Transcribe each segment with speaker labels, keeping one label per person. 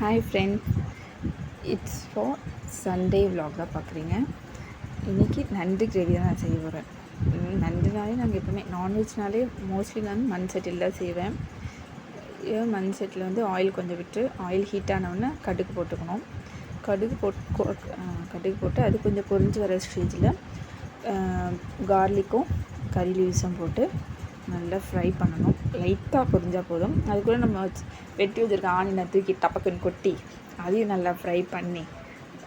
Speaker 1: Hi friend it's for Sunday vlog தான் பார்க்குறீங்க இன்றைக்கி நண்டு கிரேவி தான் நான் செய்ய போகிறேன் நண்டுனாலே நாங்கள் எப்பவுமே நான்வெஜ்னாலே மோஸ்ட்லி நான் மண் செட்டில் தான் செய்வேன். ஏன் மண் செட்டில் வந்து ஆயில் கொஞ்சம் விட்டு ஆயில் ஹீட் ஆனவுடனே கடுகு போட்டுக்கணும். கடுகு போட் கடுகு போட்டு அது கொஞ்சம் பொரிஞ்சு வர ஸ்டேஜில் கார்லிக்கும் கறி லீவ்ஸும் போட்டு நல்லா ஃப்ரை பண்ணணும். லைட்டாக பொரிஞ்சால் போதும். அதுக்குள்ளே நம்ம வச்சு- வெட்டி வச்சுருக்க ஆனியனை தூக்கி டப்பக்குன்னு கொட்டி அதையும் நல்லா ஃப்ரை பண்ணி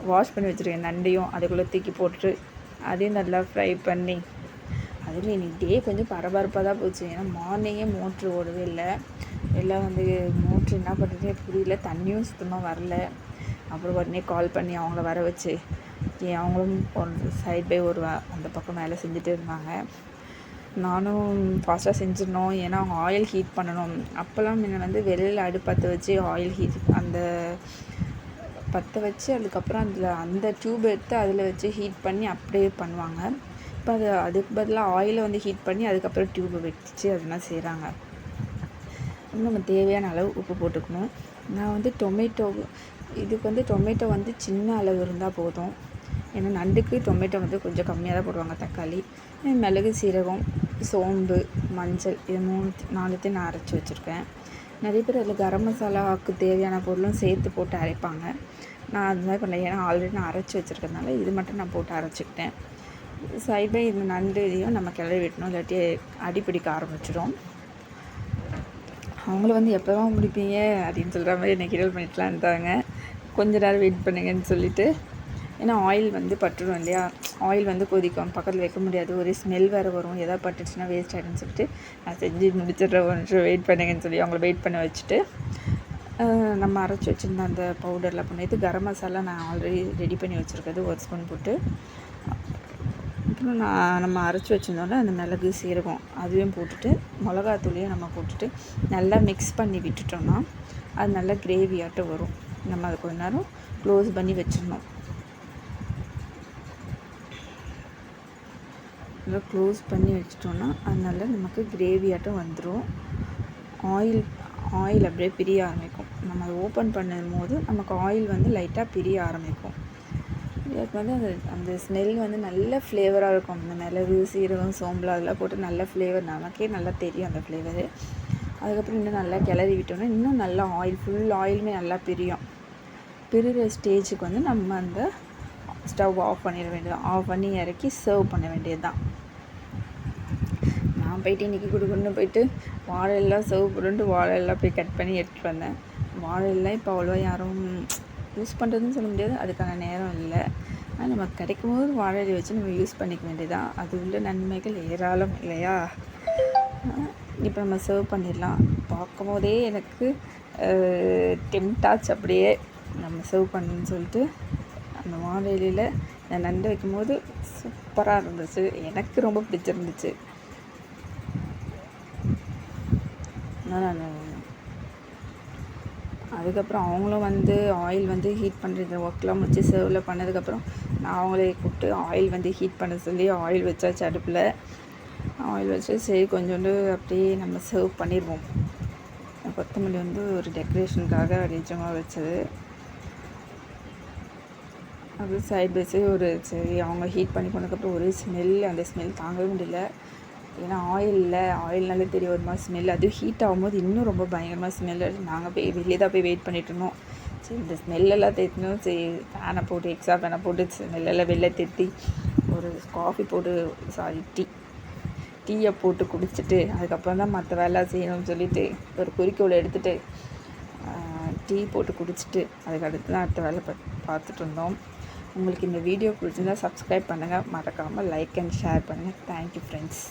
Speaker 1: வாஷ் பண்ணி வச்சுருக்கேன் நண்டையும் அதுக்குள்ளே தூக்கி போட்டுட்டு அதையும் நல்லா ஃப்ரை பண்ணி. அதில் இன்னைக்கு டே கொஞ்சம் பரபரப்பாக தான் போச்சு. ஏன்னா மார்னிங்கே மோட்ரு ஓடவே இல்லை. எல்லாம் வந்து மோட்ரு என்ன பண்ணுறதே புரியல. தண்ணியும் சுத்தமாக வரல. அப்புறம் உடனே கால் பண்ணி அவங்கள வர வச்சு ஏன் அவங்களும் ஒரு சைட் பை ஒரு அந்த பக்கம் வேலை செஞ்சுட்டு இருந்தாங்க. நானும் ஃபாஸ்ட்டாக செஞ்சிடணும். ஏன்னா அவங்க ஆயில் ஹீட் பண்ணணும். அப்போல்லாம் முன்ன வந்து வெளியில் அடுப்பற்ற வச்சு ஆயில் ஹீட் அந்த பற்ற வச்சு அதுக்கப்புறம் அதில் அந்த டியூப் எடுத்து அதில் வச்சு ஹீட் பண்ணி அப்படியே பண்ணுவாங்க. இப்போ அது அதுக்கு பதிலாக ஆயிலை வந்து ஹீட் பண்ணி அதுக்கப்புறம் டியூப்பை வச்சு அதெல்லாம் செய்கிறாங்க இன்னும் நம்ம தேவையான அளவு உப்பு போட்டுக்கணும். நான் வந்து டொமேட்டோ இதுக்கு வந்து டொமேட்டோ வந்து சின்ன அளவு இருந்தால் போதும். ஏன்னா நண்டுக்கு டொமேட்டோ வந்து கொஞ்சம் கம்மியாக தான் போடுவாங்க தக்காளி. மிளகு சீரகம் சோம்பு மஞ்சள் இது மூணு நாலுத்தையும் நான் அரைச்சி வச்சுருக்கேன். நிறைய பேர் அதில் கரம் மசாலாவுக்கு தேவையான பொருளும் சேர்த்து போட்டு அரைப்பாங்க. நான் அது மாதிரி பண்ணல. ஏன்னா ஆல்ரெடி நான் அரைச்சி வச்சுருக்கனால இது மட்டும் நான் போட்டு அரைச்சிக்கிட்டேன். சைட் பை இந்த நண்டு இதையும் நம்ம கிளறி விட்டணும். இல்லாட்டி அடிப்பிடிக்க ஆரம்பிச்சிடும். அவங்களும் வந்து எப்போ தான் முடிப்பீங்க அப்படின்னு சொல்கிற மாதிரி என்னை கிரல் பண்ணிட்டுலாம் இருந்தாங்க. கொஞ்ச நேரம் வெயிட் பண்ணுங்கன்னு சொல்லிட்டு ஏன்னா ஆயில் வந்து பட்டுடும் இல்லையா? ஆயில் வந்து கொதிக்கும். பக்கத்தில் வைக்க முடியாது. ஒரே ஸ்மெல் வேறு வரும். எதாவது பட்டுச்சுன்னா வேஸ்ட் ஆகிடுன்னு சொல்லிட்டு நான் செஞ்சு முடிச்சிடுறேன். ஒரு வெயிட் பண்ணுங்கன்னு சொல்லி அவங்கள வெயிட் பண்ண வச்சுட்டு நம்ம அரைச்சி வச்சுருந்த அந்த பவுடரில் பண்ணிட்டு கரம் மசாலா நான் ஆல்ரெடி ரெடி பண்ணி வச்சுருக்கிறது. ஒரு ஸ்பூன் போட்டு. அப்புறம் நான் நம்ம அரைச்சி வச்சுருந்தோன்னா அந்த மிளகு சீரகம் அதையும் போட்டுட்டு மிளகாத்தூளையும் நம்ம போட்டுட்டு நல்லா மிக்ஸ் பண்ணி விட்டுட்டோம்னா அது நல்லா கிரேவியாட்டம் வரும். நம்ம அதை கொஞ்ச நேரம் க்ளோஸ் பண்ணி வச்சிடணும். நல்லா க்ளோஸ் பண்ணி வச்சிட்டோன்னா அதனால் நமக்கு கிரேவியாட்டம் வந்துடும் ஆயில் ஆயில் அப்படியே பிரிய ஆரம்பிக்கும். நம்ம அதை ஓப்பன் பண்ணும் போது நமக்கு ஆயில் வந்து லைட்டாக பிரிய ஆரம்பிக்கும். இதுக்கு வந்து அந்த அந்த ஸ்மெல் வந்து நல்ல ஃப்ளேவராக இருக்கும். அந்த மிளகு சீரகம் சோம்பு அதெல்லாம் போட்டு நல்ல ஃப்ளேவர் நமக்கே நல்லா தெரியும் அந்த ஃப்ளேவரு அதுக்கப்புறம் இன்னும் நல்லா கிளறி விட்டோம்னா இன்னும் நல்லா ஆயில் ஃபுல் ஆயிலுமே நல்லா பிரியும். பிரிகிற ஸ்டேஜுக்கு வந்து நம்ம அந்த ஸ்டவ் ஆஃப் பண்ணிட வேண்டியது. ஆஃப் பண்ணி இறக்கி சர்வ் பண்ண வேண்டியது தான் நான் போயிட்டு இன்றைக்கி கொடுக்கணுன்னு போயிட்டு வாழையெல்லாம் சர்வ் பண்ணிட்டு வாழையெல்லாம் போய் கட் பண்ணி எடுத்துகிட்டு வந்தேன். வாழையெல்லாம் இப்போ அவ்வளோவா யாரும் யூஸ் பண்ணுறதுன்னு சொல்ல முடியாது. அதுக்கான நேரம் இல்லை. ஆனால் நமக்கு கிடைக்கும் போது வாழை வச்சு நம்ம யூஸ் பண்ணிக்க வேண்டியதான் அது உள்ள நன்மைகள் ஏராளம் இல்லையா? இப்போ நம்ம சர்வ் பண்ணிடலாம். பார்க்கும் போதே எனக்கு டெம்டாச் அப்படியே நம்ம சர்வ் பண்ணணும்னு சொல்லிட்டு அந்த வாழை நான் நண்டு வைக்கும்போது சூப்பராக இருந்துச்சு. எனக்கு ரொம்ப பிடிச்சிருந்துச்சு. அதனால் நான் அதுக்கப்புறம் அவங்களும் வந்து ஆயில் வந்து ஹீட் பண்ணுற ஒர்க்லாம் முடிச்சு சர்வில் பண்ணதுக்கப்புறம் நான் அவங்களே கூப்பிட்டு ஆயில் வந்து ஹீட் பண்ண சொல்லி ஆயில் வச்சாச்சு அடுப்பில். ஆயில் வச்சு சரி கொஞ்சோண்டு அப்படியே நம்ம சர்வ் பண்ணிடுவோம். கொத்தமல்லி வந்து ஒரு டெக்கரேஷனுக்காக நிஜமாக வச்சது. அது சைட் பை சைடு ஒரு சரி அவங்க ஹீட் பண்ணி போனதுக்கப்புறம் ஒரு ஸ்மெல் அந்த ஸ்மெல் தாங்கவே முடியல. ஏன்னா ஆயில் இல்லை ஆயில்னாலே தெரிய ஒரு மாதிரி ஸ்மெல் அதுவும் ஹீட் ஆகும்போது இன்னும் ரொம்ப பயங்கரமாக ஸ்மெல் நாங்கள் போய் வெளியே தான் போய் வெயிட் பண்ணிட்டு இருந்தோம். சரி இந்த ஸ்மெல்லெல்லாம் தேத்தினோம். சரி ஃபேனை போட்டு எக்ஸா ஃபேனை போட்டு ஸ்மெல்லெல்லாம் வெளில தேத்தி ஒரு காஃபி போட்டு சாரி டீ டீயை போட்டு குடிச்சிட்டு அதுக்கப்புறம் தான் மற்ற வேலை செய்யணும்னு சொல்லிட்டு ஒரு குறிக்கோளை எடுத்துகிட்டு டீ போட்டு குடிச்சிட்டு அதுக்கு அடுத்து தான் அடுத்த வேலை பார்த்துட்டு இருந்தோம். உங்களுக்கு இந்த வீடியோ பிடிச்சிருந்தா சப்ஸ்கிரைப் பண்ணுங்கள் மறக்காமல் லைக் அண்ட் ஷேர் பண்ணுங்கள் தேங்க்யூ ஃப்ரெண்ட்ஸ்